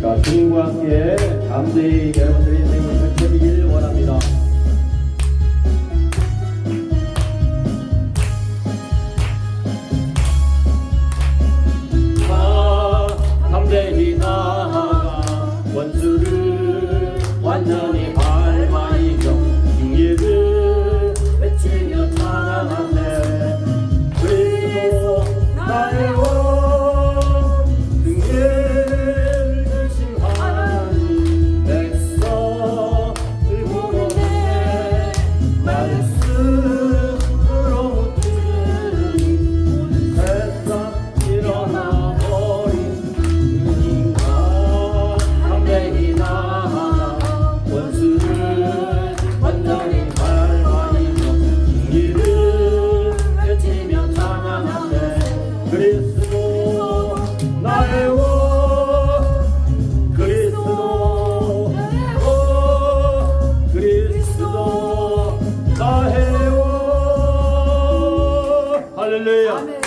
자, 주님과 함께 담대히 여러분들의 인생을 펼쳐지길 원합니다. 아, 담대히 나아가 원수를 완전히 그리스도 나의 왕 그리스도 그리스도 나의 왕 할렐루야.